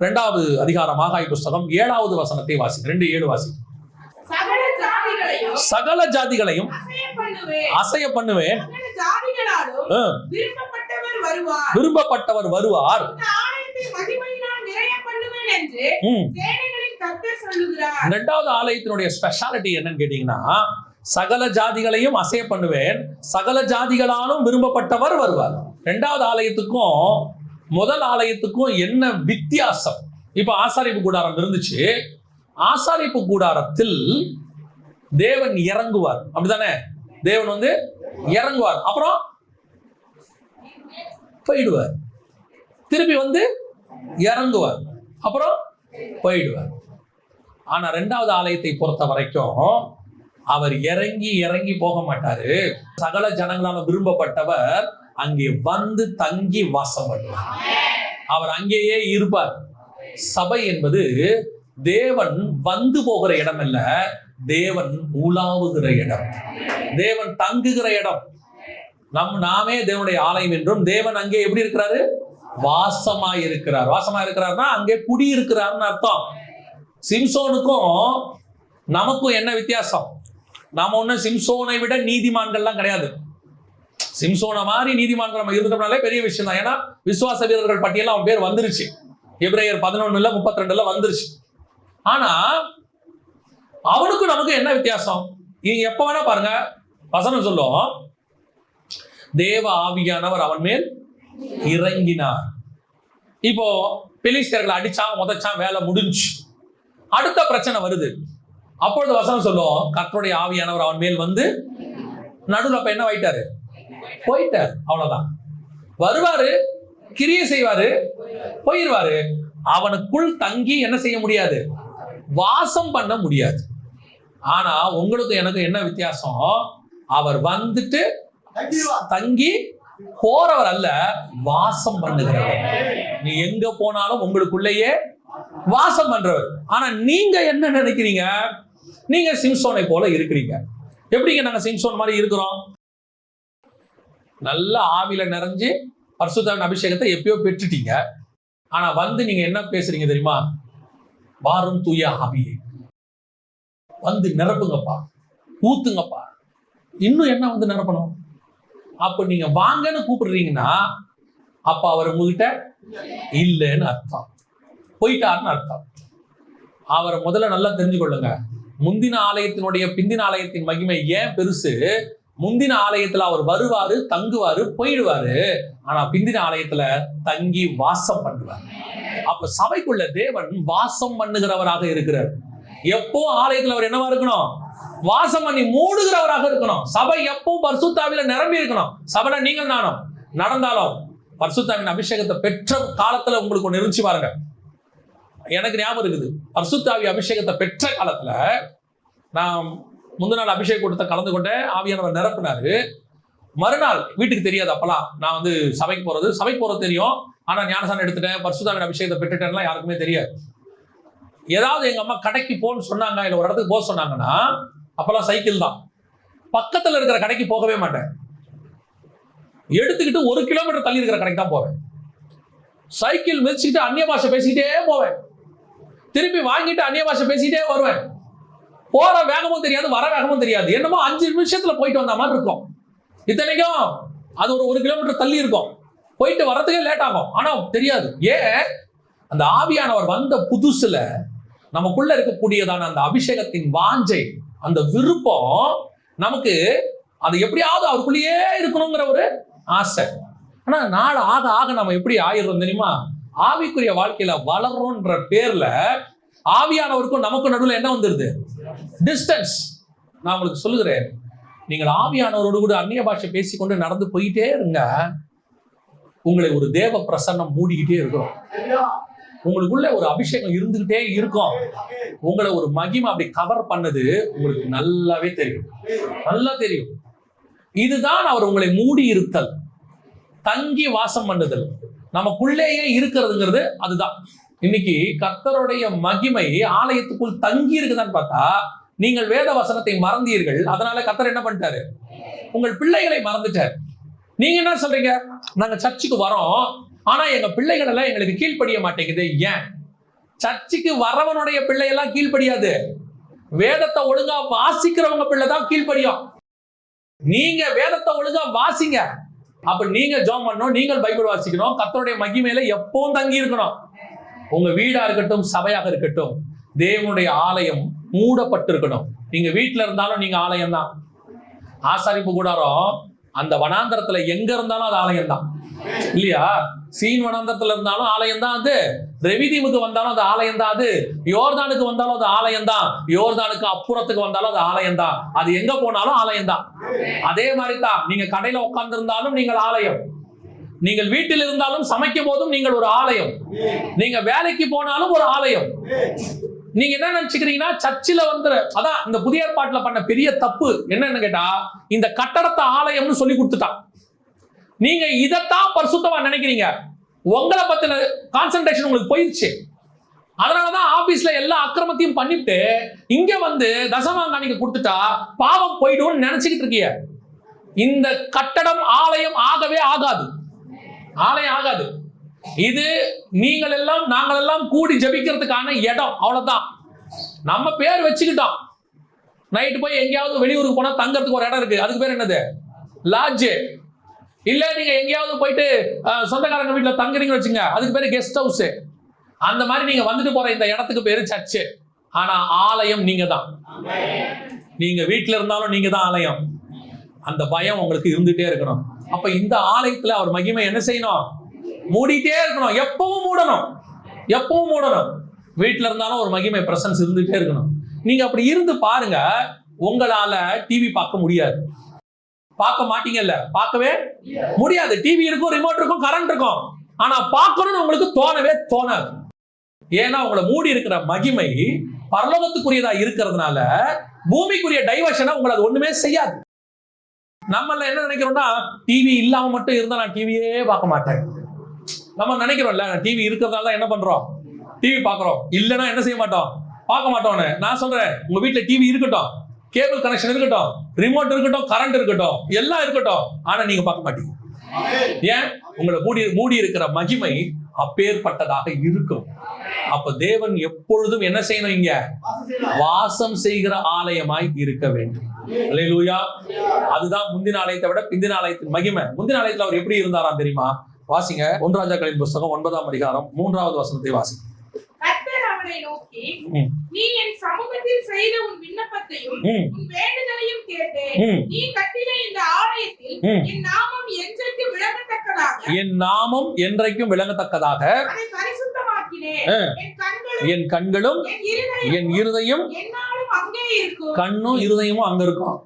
இரண்டாவது அதிகாரம் ஆகாய் புஸ்தகம் ஏழாவது வசனத்தை வாசி ரெண்டு ஏழு வாசி சகல ஜாதிகளையும் அசைய பண்ணுவேன். விரும்பப்பட்டவர் வருவார். இரண்டாவது ஆலயத்தினுடைய ஸ்பெஷாலிட்டி என்னன்னு கேட்டீங்கன்னா சகல ஜாதிகளையும் அசைய பண்ணுவேன். சகல ஜாதிகளாலும் விரும்பப்பட்டவர் வருவார். இரண்டாவது ஆலயத்துக்கும் முதல் ஆலயத்துக்கும் என்ன வித்தியாசம்? இப்ப ஆசாரிப்பு கூடாரம் இருந்துச்சு. ஆசாரிப்பு கூடாரத்தில் தேவன் இறங்குவார். அப்படிதானே தேவன் வந்து இறங்குவார். அப்புறம் போயிடுவார். திருப்பி வந்து இறங்குவார். அப்புறம் போயிடுவார். ஆனா ரெண்டாவது ஆலயத்தை பொறுத்த வரைக்கும் அவர் இறங்கி இறங்கி போக மாட்டாரு. சகல ஜனங்களால விரும்பப்பட்டவர் அங்கே வந்து தங்கி வாசம் பண்ணுவார் அவர் அங்கேயே இருப்பார். சபை என்பது தேவன் வந்து போகிற இடம் அல்ல தேவன் உலாவுகிற இடம். தேவன் தங்குகிற இடம். நம் நாமே தேவனுடைய ஆலயம் என்றும் தேவன் அங்கே எப்படி இருக்கிறாரு? வாசமா இருக்கிறார் வாசமா இருக்கிறார்னா அங்கே குடி இருக்கிறார்னு அர்த்தம். சிம்சோனுக்கும் நமக்கும் என்ன வித்தியாசம்? நாம ஒன்றும் சிம்சோனை விட நீதிமான்கள்லாம் கிடையாது. சிம்சோன மாதிரி நீதிமான்கள் நம்ம இருந்தோம்னாலே பெரிய விஷயம் தான் ஏன்னா விசுவாச வீரர்கள் பட்டியல அவன் பேர் வந்துருச்சு. எப்ரேயர் பதினொன்னுல முப்பத்தி ரெண்டுல வந்துருச்சு. ஆனா அவனுக்கும் நமக்கு என்ன வித்தியாசம்? நீங்க எப்ப வேணா பாருங்க. வசனம் சொல்லும். தேவ ஆவியானவர் அவன் மேல் இறங்கினார். இப்போ பிலிஸ்தர்களை அடிச்சான் உதைச்சான் வேலை முடிஞ்சு. அடுத்த பிரச்சனை வருது. அப்பொழுது வசனம் சொல்லும் கர்த்தருடைய ஆவியானவர் அவன் மேல் வந்து நடுவில் அப்ப என்ன ஆயிட்டாரு போயிட்டார். அவ்வளவுதான். வருவாரு கிரியை செய்வாரு போயிருவாரு. அவனுக்குள் தங்கி என்ன செய்ய முடியாது? வாசம் பண்ண முடியாது. ஆனா உங்களுக்கு எனக்கு என்ன வித்தியாசம்? அவர் வந்துட்டு தங்கி போறவர் அல்ல வாசம் பண்ணுகிறவர். நீ எங்க போனாலும் உங்களுக்குள்ளேயே வாசம் பண்றவர். ஆனா நீங்க என்ன நினைக்கிறீங்க? நீங்க சிம்சோனை போல இருக்கிறீங்க. எப்படிங்க நாங்க சிம்சோன் மாதிரி இருக்கிறோம்? நல்ல ஆவில நிறைஞ்சு பரிசுத்தாவின் அபிஷேகத்தை எப்பயோ பெற்றுட்டீங்க. ஆனா வந்து நீங்க என்ன பேசுறீங்க தெரியுமா? வாரும் தூய ஆவியே. வந்து நிரப்புங்கப்பா. ஊத்துங்கப்பா. இன்னும் என்ன வந்து நிரப்பணும்? அப்ப நீங்க வாங்கன்னு கூப்பிடுறீங்கன்னா அப்ப அவர் உங்ககிட்ட இல்லைன்னு அர்த்தம். போயிட்டாருன்னு அர்த்தம். அவரை முதல்ல நல்லா தெரிஞ்சுக்கொள்ளுங்க. முந்தின ஆலயத்தினுடைய பிந்தின ஆலயத்தின் மகிமை ஏன் பெருசு? முந்தின ஆலயத்துல அவர் வருவாரு தங்குவாரு போயிடுவாரு. ஆனா பிந்தின ஆலயத்துல தங்கி வாசம் பண்ணுவார். அப்ப சபைக்குள்ள தேவன் வாசம் பண்ணுகிறவராக இருக்கிறார். எப்போ ஆலயத்துல அவர் என்னவா இருக்கணும்? வாசம் பண்ணி மூடுகிறவராக இருக்கணும். சபை எப்போ பர்சுத்தாவில நிரம்பி இருக்கணும்? சபைனா நீங்கள் நானும். நடந்தாலும் பர்சுத்தாவின் அபிஷேகத்தை பெற்ற காலத்துல உங்களுக்கு ஒன்று இருந்துச்சு பாருங்க. எனக்கு ஞாபகம் இருக்குது. பர்சுத்தாவி அபிஷேகத்தை பெற்ற காலத்துல நான் முந்தின நாள் அபிஷேக கூட்டத்தை கலந்து கொண்டேன் ஆவியானவர் நிரப்பினாரு. மறுநாள் வீட்டுக்கு தெரியாது அப்பலாம் நான் வந்து சபைக்கு போறது. சபைக்கு போறது தெரியும். ஆனா ஞானசானம் எடுத்துட்டேன். பர்சுதாவின் அபிஷேகத்தை பெற்றுட்டேன்லாம் யாருக்குமே தெரியாது. ஏதாவது எங்க அம்மா கடைக்கு போன்னு சொன்னாங்க இல்லை ஒரு இடத்துக்கு போக சொன்னாங்கன்னா அப்பெல்லாம் சைக்கிள் தான். பக்கத்துல இருக்கிற கடைக்கு போகவே மாட்டேன். எடுத்துக்கிட்டு ஒரு கிலோமீட்டர் தள்ளி இருக்கிற கடைக்கு தான் போவேன். சைக்கிள் மிதிச்சுக்கிட்டு அந்நிய பாஷை பேசிக்கிட்டே போவேன். திருப்பி வாங்கிட்டு அந்நிய பாஷை பேசிக்கிட்டே வருவேன். போற வேகமும் தெரியாது வர வேகமும் தெரியாது. என்னமோ அஞ்சு நிமிஷத்துல போயிட்டு வந்த மாதிரி இருக்கும். இத்தனைக்கும் அது ஒரு ஒரு கிலோமீட்டர் தள்ளி இருக்கும். போயிட்டு வர்றதுக்கே லேட் ஆகும். ஆனா தெரியாது. ஏன்? அந்த ஆவியானவர் வந்த புதுசுல நமக்குள்ள இருக்கக்கூடியதான அந்த அபிஷேகத்தின் வாஞ்சை அந்த விருப்பம் நமக்கு அது எப்படியாவது அவருக்குள்ளேயே இருக்கணுங்கிற ஒரு ஆசை. ஆனா நாள் ஆக ஆக நம்ம எப்படி ஆயிடுறோம் தெரியுமா? ஆவிக்குரிய வாழ்க்கையில வளர்றோன்ற பேர்ல ஆவியானவருக்கும் நமக்கும் நடுவில் என்ன வந்துருது? டிஸ்டன்ஸ் நான் உங்களுக்கு சொல்லுகிறேன். நீங்கள் ஆவியானவரோடு கூட அந்நிய பாஷை பேசிக்கொண்டு நடந்து போயிட்டே இருங்க. உங்களை ஒரு தேவ பிரசன்னம் மூடிக்கிட்டே இருக்கிறோம். உங்களுக்குள்ள ஒரு அபிஷேகம் இருந்துகிட்டே இருக்கும். உங்களை ஒரு மகிமை அப்படி கவர் பண்ணது உங்களுக்கு நல்லாவே தெரியும். நல்லா தெரியும். இதுதான் அவர் உங்களை மூடி இருத்தல் தங்கி வாசம் பண்ணுதல். நமக்குள்ளேயே இருக்கிறதுங்கிறது அதுதான். இன்னைக்கு கர்த்தருடைய மகிமை ஆலயத்துக்குள் தங்கி இருக்குதான்னு பார்த்தா நீங்கள் வேத வசனத்தை மறந்தீர்கள். அதனால கர்த்தர் என்ன பண்ணிட்டாரு? உங்கள் பிள்ளைகளை மறந்துட்டார். நீங்க என்ன சொல்றீங்க? நாங்க சர்ச்சுக்கு வரோம். ஆனா எங்க பிள்ளைகள் எல்லாம் எங்களுக்கு கீழ்ப்படிய மாட்டேங்குது. ஏன்? சர்ச்சுக்கு வரவனுடைய பிள்ளையெல்லாம் கீழ்ப்படியாது. வேதத்தை ஒழுங்கா வாசிக்கிறவங்க பிள்ளை தான் கீழ்ப்படியும். நீங்க வேதத்தை ஒழுங்கா வாசிங்க. அப்ப நீங்க ஜோம் பண்ணணும் நீங்கள் பைபிள் வாசிக்கணும். கத்தருடைய மகிமையில எப்பவும் தங்கி இருக்கணும். உங்க வீடா இருக்கட்டும் சபையாக இருக்கட்டும் தேவனுடைய ஆலயம் மூடப்பட்டிருக்கணும். நீங்க வீட்டுல இருந்தாலும் நீங்க ஆலயம் தான் ஆசாரிப்பு கூடாரம் அந்த வனாந்தரத்துல எங்க இருந்தாலும் அது ஆலயம் தான் இல்லையா? சீன் வனாந்தரத்துல இருந்தாலும் ஆலயம் தான் அது. ரெவிதீமுக்கு வந்தாலும் அது ஆலயம் தான் அது. யோர்தானுக்கு வந்தாலும் அது ஆலயம் தான் யோர்தானுக்கு அப்புறத்துக்கு வந்தாலும் அது ஆலயம் தான் அது எங்க போனாலும் ஆலயம் தான் அதே மாதிரி தான் நீங்க கடையில உட்கார்ந்து இருந்தாலும் நீங்கள் ஆலயம். நீங்கள் வீட்டில் இருந்தாலும் சமைக்கும் போதும் நீங்கள் ஒரு ஆலயம். நீங்க வேலைக்கு போனாலும் ஒரு ஆலயம். நீங்க என்ன நினைச்சுக்கிறீங்கன்னா சர்ச்சில் வந்து அதான் இந்த புதிய ஏற்பாட்டுல பண்ண பெரிய தப்பு என்னன்னு கேட்டா இந்த கட்டடத்தை ஆலயம்னு சொல்லி கொடுத்துட்டான். நீங்க இதைத்தான் பரிசுத்தமா நினைக்கிறீங்க. உங்களை பத்தின கான்சென்ட்ரேஷன் உங்களுக்கு போயிடுச்சு அதனாலதான் ஆபீஸ்ல எல்லா அக்கிரமத்தையும் பண்ணிட்டு இங்க வந்து தசமாங்காணிக்க கொடுத்துட்டா பாவம் போயிடும்னு நினைச்சுக்கிட்டு இருக்கீங்க இந்த கட்டடம் ஆலயம் ஆகவே ஆகாது. ஆலயம் ஆகாது. இது நீங்கள் எல்லாம் நாங்கள் எல்லாம் கூடி ஜெபிக்கிறதுக்கான இடம். அவ்வளவுதான். நம்ம பேர் வச்சுக்கிட்டோம். நைட்டு போய் எங்கேயாவது வெளியூருக்கு போனா தங்கறதுக்கு ஒரு இடம் இருக்கு. அதுக்கு பேர் என்னது? லாட்ஜ் இல்ல நீங்க எங்கேயாவது போயிட்டு சொந்தக்காரங்க வீட்டுல தங்குறீங்கன்னு வச்சுங்க அதுக்கு பேரு கெஸ்ட் ஹவுஸ் அந்த மாதிரி நீங்க வந்துட்டு போற இந்த இடத்துக்கு பேரு சர்ச்சு ஆனா ஆலயம் நீங்க தான் நீங்க வீட்டுல இருந்தாலும் நீங்க தான் ஆலயம். அந்த பயம் உங்களுக்கு இருந்துட்டே இருக்கணும். அப்ப இந்த ஆலயத்துல அவர் மகிமை என்ன செய்யணும்? மூடிட்டே இருக்கணும். எப்பவும் மூடணும். எப்பவும் மூடணும். வீட்டுல இருந்தாலும் ஒரு மகிமை பிரசன்ஸ் இருந்துட்டே இருக்கணும். நீங்க அப்படி இருந்து பாருங்க உங்களால டிவி பார்க்க முடியாது. பார்க்க மாட்டீங்கல்ல? பார்க்கவே முடியாது. டிவி இருக்கும் ரிமோட் இருக்கும் கரண்ட் இருக்கும். ஆனா பார்க்கணும்னு உங்களுக்கு தோணவே தோணாது. ஏன்னா உங்களை மூடி இருக்கிற மகிமை பரலோகத்துக்குரியதா இருக்கிறதுனால பூமிக்குரிய டைவர்ஷனை உங்களை அது ஒண்ணுமே செய்யாது. நம்மள என்ன நினைக்கிறோம்னா டிவி இல்லாம மட்டும் இருந்தா நான் டிவியே பார்க்க மாட்டேன். நம்ம நினைக்கிறோம்ல டிவி இருக்கிறதால தான் என்ன பண்றோம்? டிவி பாக்குறோம் இல்லைன்னா என்ன செய்ய மாட்டோம்? பார்க்க மாட்டோம்னு நான் சொல்றேன் உங்க வீட்டுல டிவி இருக்கட்டும். கேபிள் கனெக்ஷன் இருக்கட்டும். ரிமோட் இருக்கட்டும் கரண்ட் இருக்கட்டும். எல்லாம் இருக்கட்டும். ஆனா நீங்க பார்க்க மாட்டீங்க. ஏன்? உங்களை மூடி மூடி இருக்கிற மகிமை அப்பேற்பட்டதாக இருக்கும். அப்ப தேவன் எப்பொழுதும் என்ன செய்யணும் இங்க? வாசம் செய்கிற ஆலயமாய் இருக்க வேண்டும். அதுதான் முந்தின ஆலயத்தை விட பிந்தின ஆலயத்தின் மகிமை. முந்தின ஆலயத்துல அவர் எப்படி இருந்தாராம் தெரியுமா? வாசிங்க. ஒன்றாஜாக்களின் புஸ்தகம் ஒன்பதாம் அதிகாரம் மூன்றாவது வசனத்தை வாசிங்க. அவனை நோக்கி. நீ என் சமூகத்தில் செய்த உன் விண்ணப்பத்தையும் ம், உன் வேண்டுதலையும் கேட்டேன். ம், நீ கட்டின இந்த ஆலயத்தில் ம். என் நாமம் என்றைக்கு விளங்கத்தக்கதாக என் நாமம் என்றைக்கும் விளங்கத்தக்கதாக. என் கண்களும் என் இருதயம் கண்ணும் இருதயமும் அங்க இருக்கும்.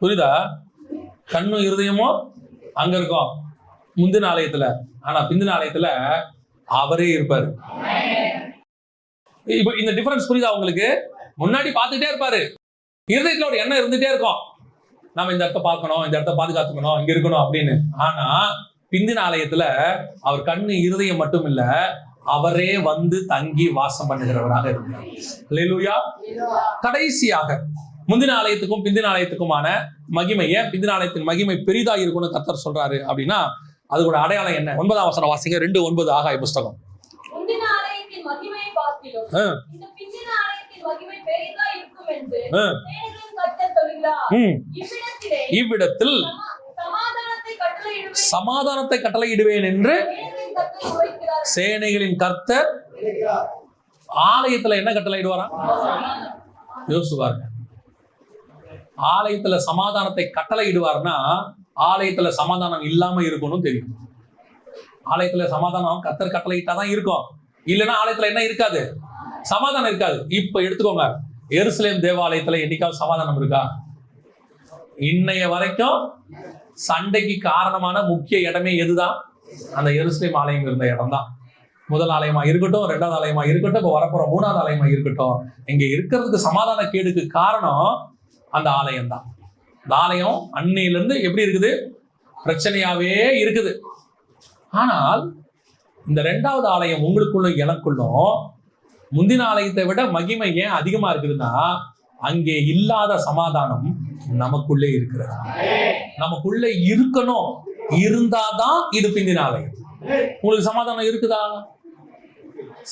புரியுதா? கண்ணும் இருதயமும் அங்க இருக்கும். முந்தின ஆலயத்துல. ஆனா பிந்தின ஆலயத்துல அவரே இருப்பாரு. இப்போ இந்த டிஃபரன்ஸ் புரியுதா உங்களுக்கு? முன்னாடி பார்த்துட்டே இருப்பாரு. இருதயத்துல ஒரு எண்ணம் இருந்துட்டே இருக்கும். நம்ம இந்த இடத்த பார்க்கணும் இந்த இடத்த பாதுகாத்துக்கணும் இங்க இருக்கணும் அப்படின்னு. ஆனா பிந்தின ஆலயத்துல அவர் கண்ணு இருதயம் மட்டும் இல்ல அவரே வந்து தங்கி வாசம் பண்ணுகிறவராக இருந்தார். கடைசியாக முந்தின ஆலயத்துக்கும் பிந்தின ஆலயத்துக்குமான மகிமை ஏன் பிந்தின ஆலயத்தின் மகிமை பெரிதா இருக்கும்னு கர்த்தர் சொல்றாரு அப்படின்னா அதோட அடையாளம் என்ன? ஒன்பதாம் வசனம் வாசிங்க ரெண்டு ஒன்பது ஆகாய புஸ்தகம். இவ்விடத்திலே இவ்விடத்தில் சமா- சமாதானத்தை கட்டளையிடுவேன் சமாதானத்தை கட்டளையிடுவேன் என்று சேனைகளின் கர்த்தர் ஆலயத்துல என்ன கட்டளையிடுவாராம்? யோசுவாருங்க ஆலயத்துல சமாதானத்தை கட்டளையிடுவார்னா ஆலயத்துல சமாதானம் இல்லாம இருக்கணும் தெரியும். ஆலயத்துல சமாதானம் கத்தர் கட்டளையிட்டாதான் இருக்கும். இல்லைன்னா ஆலயத்துல என்ன இருக்காது? சமாதானம் இருக்காது. இப்ப எடுத்துக்கோங்க. எருசலேம் தேவாலயத்துல என்னைக்காவது சமாதானம் இருக்கா? இன்னைய வரைக்கும் சண்டைக்கு காரணமான முக்கிய இடமே எதுதான்? அந்த எருசலேம் ஆலயம் இருந்த இடம் தான் முதல் ஆலயமா இருக்கட்டும் ரெண்டாவது ஆலயமா இருக்கட்டும் இப்போ வரப்போற மூணாவது ஆலயமா இருக்கட்டும். இங்க இருக்கிறதுக்கு சமாதான கேடுக்கு காரணம் அந்த ஆலயம் தான் இந்த ஆலயம் அன்னையிலிருந்து எப்படி இருக்குது? பிரச்சனையாவே இருக்குது. ஆனால் இந்த ரெண்டாவது ஆலயம் உங்களுக்குள்ளும் எனக்குள்ளும் முந்தின ஆலயத்தை விட மகிமை ஏன் அதிகமா இருக்குதுன்னா அங்கே இல்லாத சமாதானம் நமக்குள்ளே இருக்கிறது. நமக்குள்ளே இருக்கணும். இருந்தாதான் இது பிந்தின ஆலயம். உங்களுக்கு சமாதானம் இருக்குதா?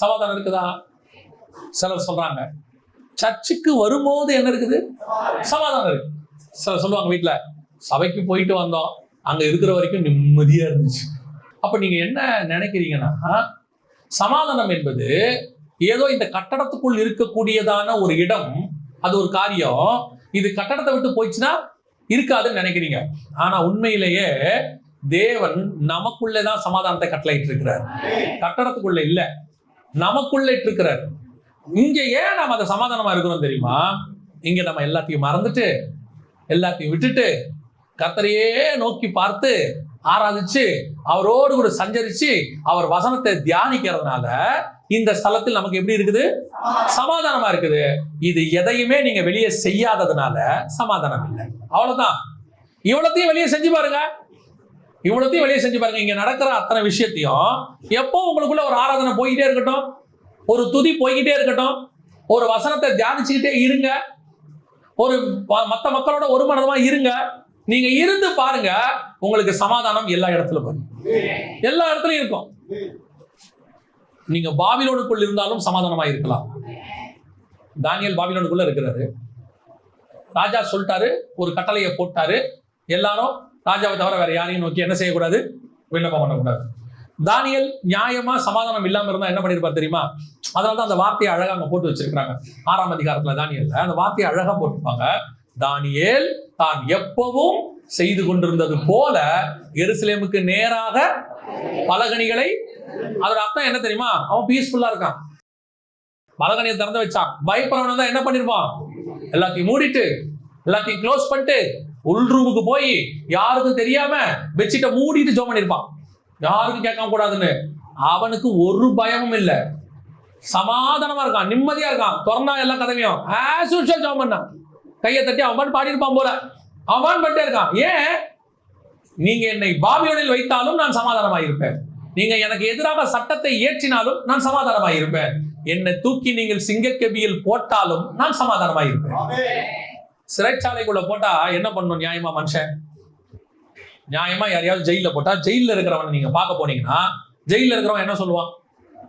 சமாதானம் இருக்குதா? சிலர் சொல்றாங்க. சர்ச்சுக்கு வரும்போது என்ன இருக்குது? சமாதானம் இருக்கு. சிலர் சொல்லுவாங்க வீட்டில் சபைக்கு போயிட்டு வந்தோம். அங்க இருக்கிற வரைக்கும் நிம்மதியா இருந்துச்சு. அப்ப நீங்க என்ன நினைக்கிறீங்கன்னா சமாதானம் என்பது ஏதோ இந்த கட்டடத்துக்குள் இருக்கக்கூடியதான ஒரு இடம் அது ஒரு காரியம் இது கட்டடத்தை விட்டு போயிடுச்சுன்னா இருக்காதுன்னு நினைக்கிறீங்க. ஆனா உண்மையிலேயே தேவன் நமக்குள்ளே தான் சமாதானத்தை கட்டளையிட்டு இருக்கிறார். கட்டடத்துக்குள்ள இல்ல. நமக்குள்ள இருக்கிறார். இங்க ஏன் நம்ம அதை சமாதானமா இருக்கிறோம் தெரியுமா? இங்க நம்ம எல்லாத்தையும் மறந்துட்டு எல்லாத்தையும் விட்டுட்டு கத்தரையே நோக்கி பார்த்து ஆராதிச்சு அவரோடு கூட சஞ்சரிச்சு அவர் வசனத்தை தியானிக்கிறதுனால இந்த ஸ்தலத்தில் நமக்கு எப்படி இருக்குது? சமாதானமா இருக்குது. இது எதையுமே நீங்க வெளியே செய்யாததுனால சமாதானம் இல்லை. அவ்வளவுதான். இவ்வளத்தையும் வெளியே செஞ்சு பாருங்க. இவ்வளத்தையும் வெளியே செஞ்சு பாருங்க. இங்க நடக்கிற அத்தனை விஷயத்தையும் எப்போ உங்களுக்குள்ள ஒரு ஆராதனை போய்கிட்டே இருக்கட்டும் ஒரு துதி போய்கிட்டே இருக்கட்டும் ஒரு வசனத்தை தியானிச்சுக்கிட்டே இருங்க ஒரு மற்ற மத்த மக்களோட ஒரு மனதமா இருங்க. நீங்க இருந்து பாருங்க உங்களுக்கு சமாதானம் எல்லா இடத்துல வரும். எல்லா இடத்துலயும் இருக்கும். நீங்க பாபிலோனுக்குள் இருந்தாலும் சமாதானமா இருக்கலாம். தானியல் பாபிலோனுக்குள்ள இருக்கிறாரு. ராஜா சொல்லிட்டாரு ஒரு கட்டளையை போட்டாரு. எல்லாரும் ராஜாவை தவிர வேற யாரையும் நோக்கி என்ன செய்யக்கூடாது? விண்ணப்பம் பண்ணக்கூடாது. தானியல் நியாயமா சமாதானம் இல்லாம இருந்தா என்ன பண்ணிருப்பார் தெரியுமா? அதனால தான் அந்த வார்த்தையை அழகா அங்க போட்டு வச்சிருக்காங்க ஆறாம் அதிகாரத்துல தானியல் அந்த வார்த்தையை அழகா போட்டிருப்பாங்க. தானியல் தான் எப்பவும் செய்து கொண்டிருந்தது போல எருசலேமுக்கு நேராக பலகணிகளை அதோட அர்த்தம் என்ன தெரியுமா? அவன் பீஸ்ஃபுல்லா இருக்கான். பலகணியை திறந்து வச்சான். பயப்படுறவன தான் என்ன பண்ணிருப்பான்? எல்லாத்தையும் மூடிட்டு எல்லாத்தையும் க்ளோஸ் பண்ணிட்டு உள் ரூமுக்கு போய் யாருக்கும் தெரியாம பெட்ஷீட்டை மூடிட்டு ஜோம் பண்ணிருப்பான். யாருக்கும் கேட்க கூடாதுன்னு. அவனுக்கு ஒரு பயமும் இல்லை. சமாதானமா இருக்கான் நிம்மதியா இருக்கான். திறந்தா எல்லா கதவையும் ஆஸ் யூஷுவல் ஜாம் பண்ணான். கையை தட்டி அவன் பாடி இருப்பான் போல. அவன் பண்ணிட்டே இருக்கான். ஏன்? நீங்க என்னை பாபியோனில் வைத்தாலும் நான் சமாதானமாக இருப்பேன் நீங்க எனக்கு எதிராக சட்டத்தை இயற்றினாலும் நான் சமாதானமாக இருப்பேன் என்னை தூக்கி நீங்கள் சிங்கக்கபியில் போட்டாலும் நான் சமாதானமாக இருப்பேன் சிறைச்சாலைக்குள்ள போட்டா என்ன பண்ணும் நியாயமா மனுஷன்? நியாயமா யாரையாவது ஜெயில போட்டா ஜெயில இருக்கிறவனை நீங்க பார்க்க போனீங்கன்னா ஜெயில இருக்கிறவன் என்ன சொல்லுவான்?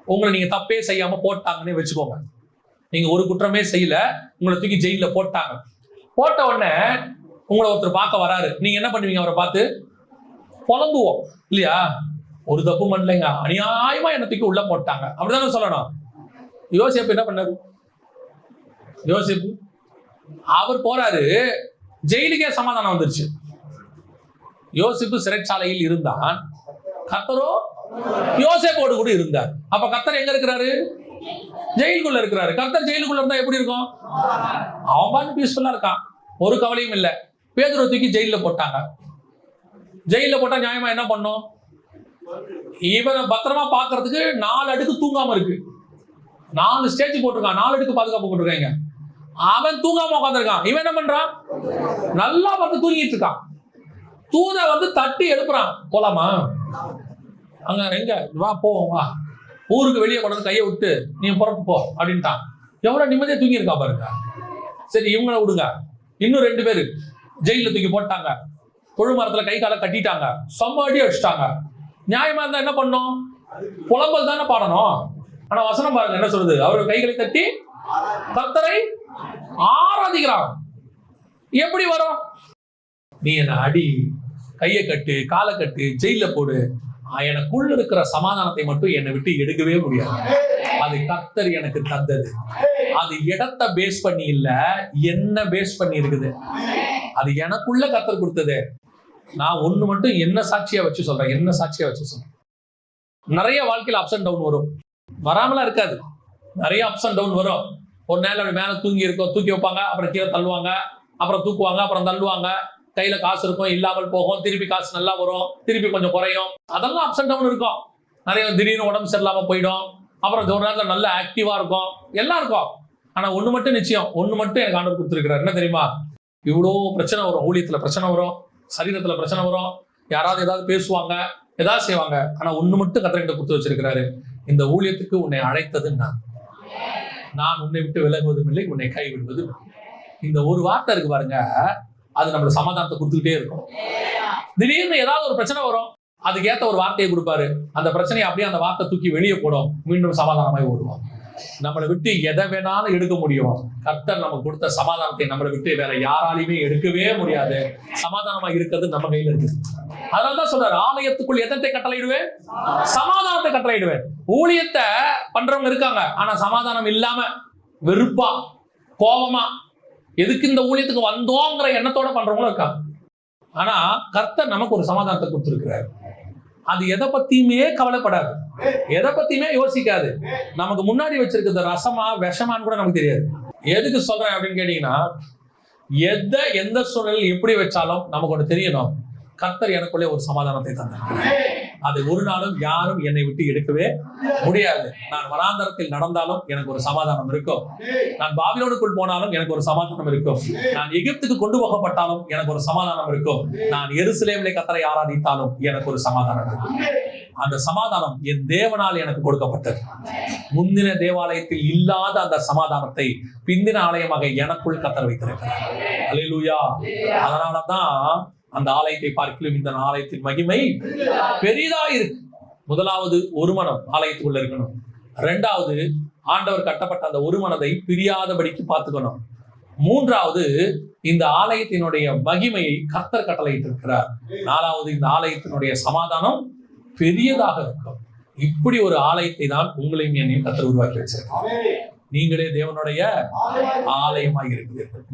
உங்களை நீங்க தப்பே செய்யாம போட்டாங்கன்னு வச்சுக்கோங்க. நீங்க ஒரு குற்றமே செய்யல உங்களை தூக்கி ஜெயில போட்டாங்க. போட்ட உடனே உங்களை ஒருத்தர் பார்க்க வராரு. நீங்க என்ன பண்ணுவீங்க அவரை பார்த்து? புலம்புவோம். இல்லையா? ஒரு தப்பு பண்ணலைங்க. அநியாயமா என்ன தூக்கி உள்ள போட்டாங்க. அப்படிதானே சொல்லணும். யோசிப்பு என்ன பண்ணாரு? யோசிப்பு. அவர் போறாரு. ஜெயிலுக்கே சமாதானம் வந்துருச்சு. யோசிப்பு சிறைச்சாலையில் இருந்தான். கத்தரோ யோசேப்போடு கூட இருந்தார். அப்ப கத்தர் எங்க இருக்கிறாரு? ஜெயிலுக்குள்ள இருக்கிறாரு. கத்தர் ஜெயிலுக்குள்ள இருந்தா எப்படி இருக்கும்? அவன் பீஸ்ஃபுல்லா இருக்கான். ஒரு கவலையும் இல்லை. பேதுரை தூக்கி ஜெயிலில் போட்டாங்க. ஜெயிலில் போட்டா நியாயமா என்ன பண்ணும்? இவனை பத்திரமா பாக்குறதுக்கு நாலு அடுக்கு தூங்காம இருக்கு. நாலு ஸ்டேஜ் போட்டிருக்கான். நாலு அடுக்கு பாதுகாப்பு போட்டிருக்காங்க. அவன் தூங்காம உட்காந்துருக்கான் இவன் என்ன பண்றான்? நல்லா பார்த்து தூங்கிட்டு இருக்கான். தூத வந்து தட்டி எழுப்புறான். போலாமா? அங்க எங்க? வா போவோம் வா. ஊருக்கு வெளியே கொண்டு வந்து கையை விட்டு நீ புறப்பு போ அப்படின்ட்டான். எவ்வளவு நிம்மதியா தூங்கி இருக்கா பாருங்க. சரி இவங்கள விடுங்க. இன்னும் ரெண்டு பேரு. ஜெயில தூக்கி போட்டாங்க. தொழு மரத்துல கை காலை கட்டிட்டாங்க. செம்ம அடி அடிச்சிட்டாங்க. நியாயமா இருந்தா என்ன பண்ணும் புலம்பல் தானே பாடணும். ஆனா வசனம் பாருங்க என்ன சொல்றது அவர் கைகளை தட்டி கத்தரை ஆராதிக்கிறான் எப்படி வரும்? நீ என்ன அடி? கையை கட்டு காலை கட்டு ஜெயில போடு. எனக்குள்ள இருக்கிற சமாதானத்தை மட்டும் என்னை விட்டு எடுக்கவே முடியாது. அது கத்தர் எனக்கு தந்தது. அது இடத்தை பேஸ் பண்ணி இல்ல என்ன பேஸ் பண்ணி இருக்குது. அது எனக்குள்ள கத்தர் கொடுத்தது. நான் ஒன்று மட்டும் என்ன சாட்சியா வச்சு சொல்றேன்? என்ன சாட்சியா வச்சு சொல்றேன்? நிறைய வாழ்க்கையில் அப்ஸ் அண்ட் டவுன் வரும். வராமலாம் இருக்காது. நிறைய அப்ஸ் அண்ட் டவுன் வரும். ஒரு நேரம் அப்படி மேலே தூங்கி இருக்கும் தூக்கி வைப்பாங்க அப்புறம் கீழே தள்ளுவாங்க அப்புறம் தூக்குவாங்க அப்புறம் தள்ளுவாங்க. கையில காசு இருக்கும் இல்லாமல் போகும் திருப்பி காசு நல்லா வரும் திருப்பி கொஞ்சம் குறையும். அதெல்லாம் அப்ஸ் அண்ட் டவுன் இருக்கும். நிறைய திடீர்னு உடம்பு சரியில்லாம போயிடும். அப்புறம் ஒரு நேரத்தில் நல்ல ஆக்டிவா இருக்கும். எல்லாம் இருக்கும். ஆனா ஒண்ணு மட்டும் நிச்சயம். ஒண்ணு மட்டும் எனக்கு ஆண்டவர் கொடுத்துருக்கிறார். என்ன தெரியுமா? இவ்வளோ பிரச்சனை வரும் ஊழியத்துல பிரச்சனை வரும் சரீரத்துல பிரச்சனை வரும். யாராவது ஏதாவது பேசுவாங்க ஏதாவது செய்வாங்க ஆனா ஒண்ணு மட்டும் கத்திரிட்ட கொடுத்து வச்சிருக்கிறாரு. இந்த ஊழியத்துக்கு உன்னை அழைத்தது நான். நான் உன்னை விட்டு விலகுவதும் இல்லை உன்னை கைவிடுவதும் இந்த ஒரு வார்த்தை இருக்கு பாருங்க அது நம்மளோட சமாதானத்தை கொடுத்துக்கிட்டே இருக்கும். திடீர்னு ஏதாவது ஒரு பிரச்சனை வரும் அதுக்கு ஏத்த ஒரு வார்த்தையை கொடுப்பாரு. அந்த பிரச்சனையை அப்படியே அந்த வார்த்தை தூக்கி வெளியே போடும் மீண்டும் சமாதானமாய் ஓடுவோம். நம்மளை விட்டு எதை வேணாலும் எடுக்க முடியும். கர்த்தர் நமக்கு கொடுத்த சமாதானத்தை நம்மளை விட்டு வேற யாராலையுமே எடுக்கவே முடியாது. சமாதானமா இருக்கிறது நம்ம கையில இருக்கு. அதனாலதான் சொல்றாரு ஆலயத்துக்குள் எதத்தை கட்டளையிடுவேன்? சமாதானத்தை கட்டளையிடுவேன். ஊழியத்தை பண்றவங்க இருக்காங்க ஆனா சமாதானம் இல்லாம வெறுப்பா கோபமா எதுக்கு இந்த ஊழியத்துக்கு வந்தோங்கிற எண்ணத்தோட பண்றவங்களும் இருக்காங்க. ஆனா கர்த்தர் நமக்கு ஒரு சமாதானத்தை கொடுத்துருக்கிறாரு. அது எதை பத்தியுமே கவலைப்படாது. எதை பத்தியுமே யோசிக்காது. நமக்கு முன்னாடி வச்சிருக்கிறது ரசமா விஷமான்னு கூட நமக்கு தெரியாது. எதுக்கு சொல்றேன் அப்படின்னு கேட்டீங்கன்னா எதை எந்த சூழலில் எப்படி வச்சாலும் நமக்கு ஒன்று தெரியணும். கர்த்தர் எனக்குள்ளே ஒரு சமாதானத்தை தந்திருக்கிறார் அது ஒரு நாளும் யாரும் என்னை விட்டு எடுக்கவே முடியாது. நான் வனாந்தரத்தில் நடந்தாலும் எனக்கு ஒரு சமாதானம் இருக்கும். நான் பாபிலோனுக்குள் போனாலும் எனக்கு ஒரு சமாதானம் இருக்கும். நான் எகிப்துக்கு கொண்டு போகப்பட்டாலும் எனக்கு ஒரு சமாதானம் இருக்கும். நான் எருசலேமிலே கத்தரை ஆராதித்தாலும் எனக்கு ஒரு சமாதானம் இருக்கும். அந்த சமாதானம் என் தேவனால் எனக்கு கொடுக்கப்பட்டது. முந்தின தேவாலயத்தில் இல்லாத அந்த சமாதானத்தை பிந்தின ஆலயமாக எனக்குள் கத்தர் வைத்திருக்கிறார். அலிலுயா அதனாலதான் அந்த ஆலயத்தை பார்க்கலும் இந்த ஆலயத்தின் மகிமை பெரிதா இருக்கு. முதலாவது ஒரு மனம் ஆலயத்துக்குள்ள இருக்கணும். ரெண்டாவது ஆண்டவர் கட்டப்பட்ட அந்த ஒரு மனதை பிரியாதபடிக்கு பார்த்துக்கணும். மூன்றாவது இந்த ஆலயத்தினுடைய மகிமையை கர்த்தர் கட்டளையிட்டிருக்கிறார். நாலாவது இந்த ஆலயத்தினுடைய சமாதானம் பெரியதாக இருக்கும். இப்படி ஒரு ஆலயத்தை தான் உங்களையும் என்னையும் கர்த்தர் உருவாக்கி வச்சிருக்காங்க நீங்களே தேவனுடைய ஆலயமாக இருக்கிறீர்கள்.